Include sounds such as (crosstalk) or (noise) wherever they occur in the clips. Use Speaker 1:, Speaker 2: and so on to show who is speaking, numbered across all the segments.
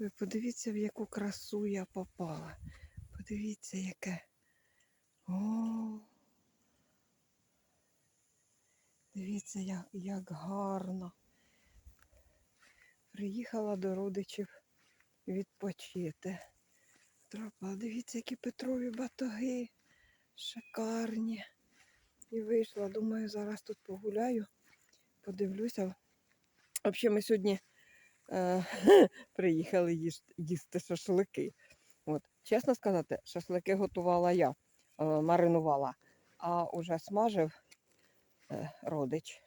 Speaker 1: Ви подивіться, в яку красу я попала. Подивіться, яке. О, дивіться, як, як гарно. Приїхала до родичів відпочити. Трапила, дивіться, які Петрові батоги. Шикарні. І вийшла. Думаю, зараз тут погуляю, подивлюся. Взагалі, ми сьогодні (laughs) приїхали їсти, їсти шашлики. От. Чесно сказати, шашлики готувала я, е, маринувала, а уже смажив е, родич.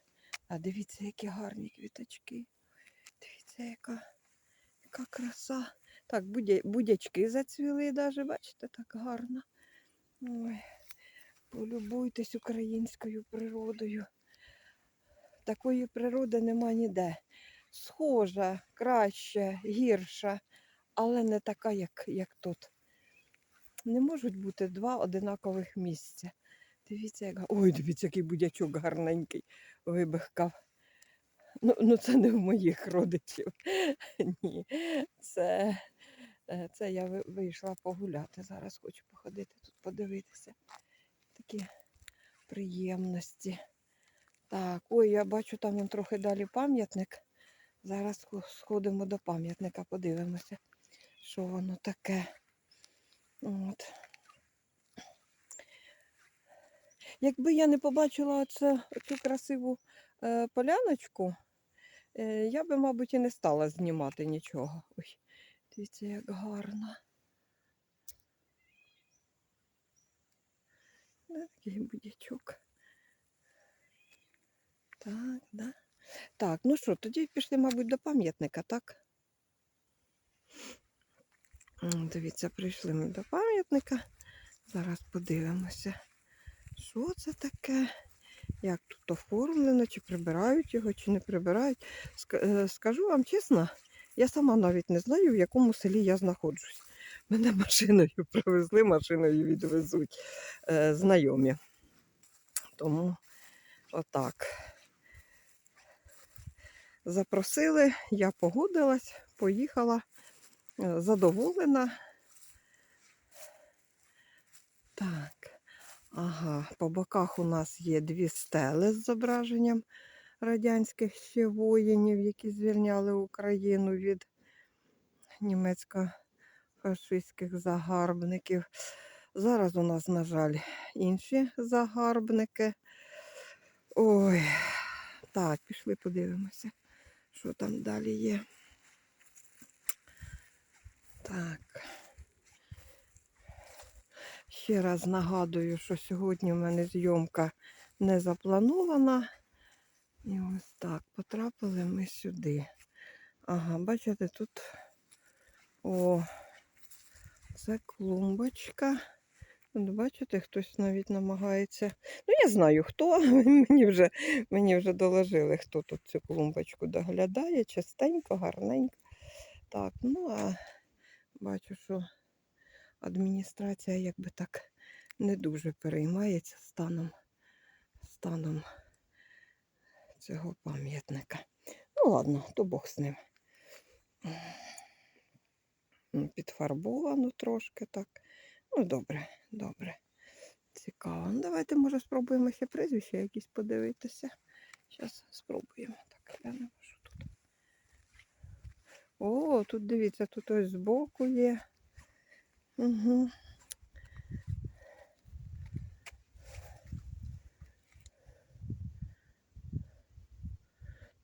Speaker 1: А дивіться, які гарні квіточки. Дивіться, яка, яка краса. Так, будячки зацвіли навіть, бачите, так гарно. Ой, полюбуйтесь українською природою. Такої природи нема ніде. Схожа, краща, гірша, але не така, як, як тут. Не можуть бути два одинакових місця. Дивіться, як. Ой, дивіться, який будячок гарненький вибихкав. Ну, ну це не в моїх родичів. (laughs) Ні. Це, е, це я вийшла погуляти. Зараз хочу походити тут, подивитися. Такі приємності. Так, ой, я бачу там вон трохи далі пам'ятник. Зараз сходимо до пам'ятника, подивимося, що воно таке. От. Якби я не побачила оце, цю красиву е, поляночку, е, я би, мабуть, і не стала знімати нічого. Ой, дивіться, як гарно. Такий будячок. Так, да. Так, ну що, тоді пішли, мабуть, до пам'ятника, так? Дивіться, прийшли ми до пам'ятника. Зараз подивимося, що це таке, як тут оформлено, чи прибирають його, чи не прибирають. Е, Скажу вам чесно, я сама навіть не знаю, в якому селі я знаходжусь. Мене машиною (laughs) привезли, машиною відвезуть е, знайомі. Тому отак. Запросили, я погодилась, поїхала, е, задоволена. Так, ага, по боках у нас є дві стели з зображенням радянських ще воїнів, які звільняли Україну від німецько-фашистських загарбників. Зараз у нас, на жаль, інші загарбники. Ой, так, пішли подивимося, що там далі є. Так. Ще раз нагадую, що сьогодні в мене зйомка не запланована. І ось так, потрапили ми сюди. Ага, бачите, тут о, це клумбочка. От бачите, хтось навіть намагається. Ну, я знаю хто. (laughs) Мені вже, мені вже доложили, хто тут цю клумбочку доглядає. Частенько, гарненько. Так, ну а бачу, що адміністрація якби так не дуже переймається станом, станом цього пам'ятника. Ну ладно, то Бог з ним. Підфарбовано трошки так. Ну, добре, добре. Цікаво. Ну, давайте, може, спробуємо ще прізвища якісь подивитися. Зараз спробуємо. Так, глянемо, що тут. О, тут дивіться, тут ось збоку є. Угу.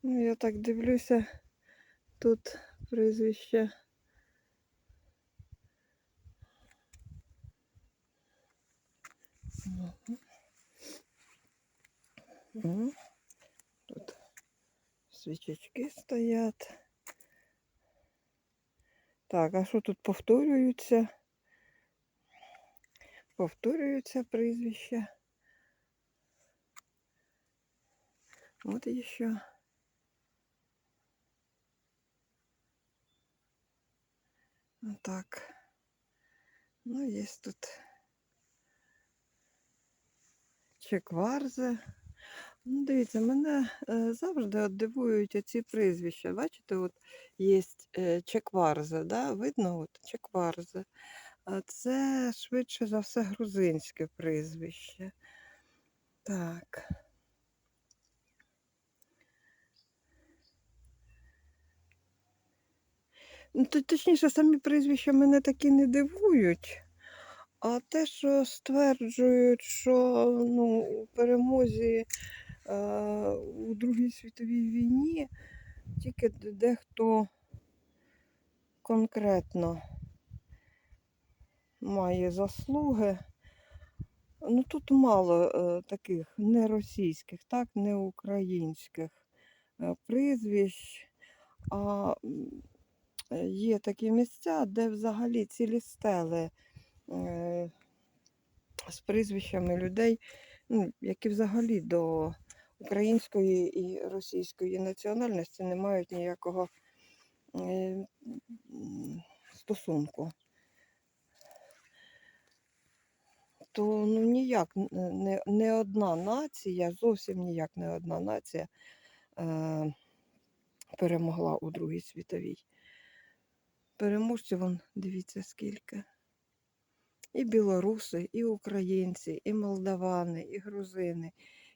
Speaker 1: Ну, я так дивлюся, тут прізвище. Мгм. Мгм. Тут свічечки стоять. Так, а що тут повторюються? Повторюються прізвища. От і ще. Так. Ну, є тут Чекварзе. Ну, дивіться, мене е, завжди дивують оці прізвища. Бачите, от є е, Чекварзе, да? видно, от. А це швидше за все грузинське прізвище. Так. Точніше, самі прізвища мене такі не дивують. А те, що стверджують, що ну, у перемозі е, у Другій світовій війні тільки дехто конкретно має заслуги. Ну тут мало е, таких не російських, так, не українських е, прізвищ. А е, є такі місця, де взагалі цілі стели з прізвищами людей, ну, які взагалі до української і російської національності не мають ніякого е, стосунку. То ну ніяк не, не одна нація, зовсім ніяк не одна нація е, перемогла у Другій світовій. Переможців, вон, дивіться, скільки. І білоруси, і українці, і молдавани, і грузини,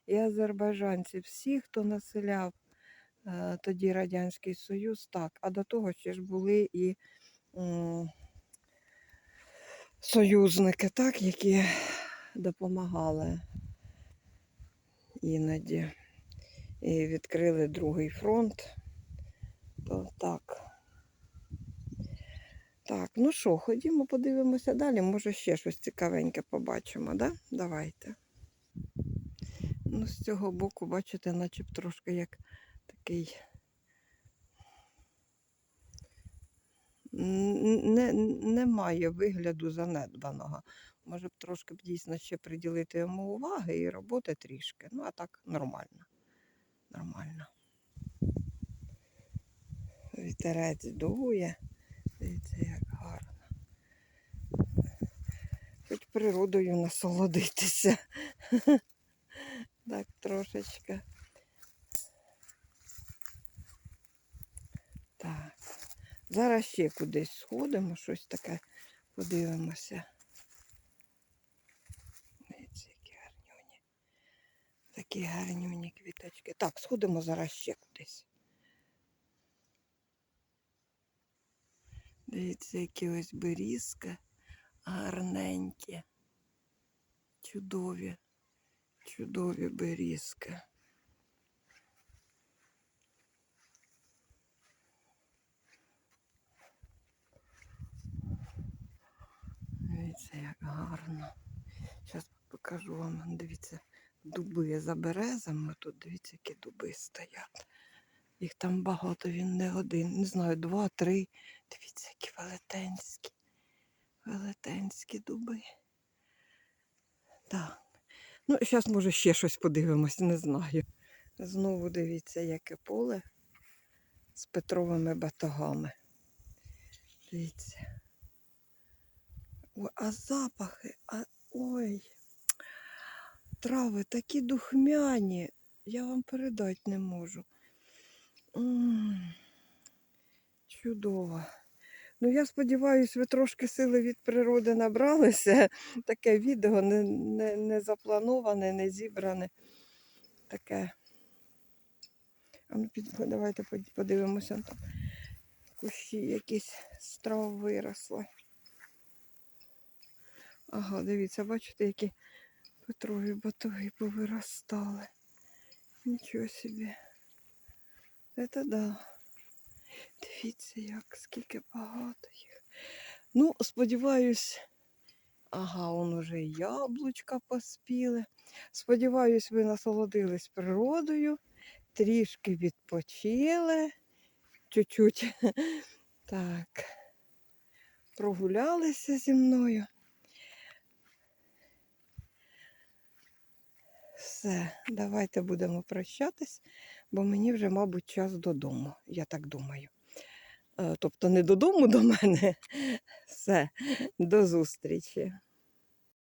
Speaker 1: і азербайджанці, всі, хто населяв е, тоді Радянський Союз, так. А до того ще ж були і м, союзники, так, які допомагали іноді. І відкрили другий фронт. То так. Так, ну що, ходімо, подивимося далі. Може ще щось цікавеньке побачимо, да? Давайте. Ну, з цього боку, бачите, наче б трошки як такий. Не, немає вигляду занедбаного. Може б трошки б дійсно ще приділити йому уваги і роботи трішки. Ну, а так нормально. Нормально. Вітерець дує. Дивіться, як гарно. Хоч природою насолодитися. Так, трошечки. Так. Зараз ще кудись сходимо, щось таке подивимося. Дивіться, які гарнюні. Такі гарнюні квіточки. Так, сходимо зараз ще кудись. Дивіться, які ось берізки гарненькі. Чудові, чудові берізки. Дивіться, як гарно. Зараз покажу вам, дивіться, дуби за березами. Тут дивіться, які дуби стоять. Їх там багато, він не один. Не знаю, два, три. Дивіться, які велетенські. Велетенські дуби. Так. Ну, зараз, може, ще щось подивимось, не знаю. Знову дивіться, яке поле з петровими батогами. Дивіться. Ой, а запахи, а ой. Трави такі духмяні. Я вам передати не можу. Чудово. Ну, я сподіваюся, ви трошки сили від природи набралися. (laughs) Таке відео не, не, не заплановане, не зібране. Таке. А ну, під, давайте подивимося. Там кущі якісь з трав виросли. Ага, дивіться, бачите, які Петрові батоги повиростали. Нічого собі. Це да. Дивіться, як скільки багато їх. Ну, сподіваюсь, ага, он уже яблучка поспіли. Сподіваюсь, ви насолодились природою, трішки відпочили. Чуть-чуть (laughs) так. Прогулялися зі мною. Все, давайте будемо прощатись, бо мені вже, мабуть, час додому, я так думаю. Е, Тобто не додому до мене. (laughs) Все, до зустрічі.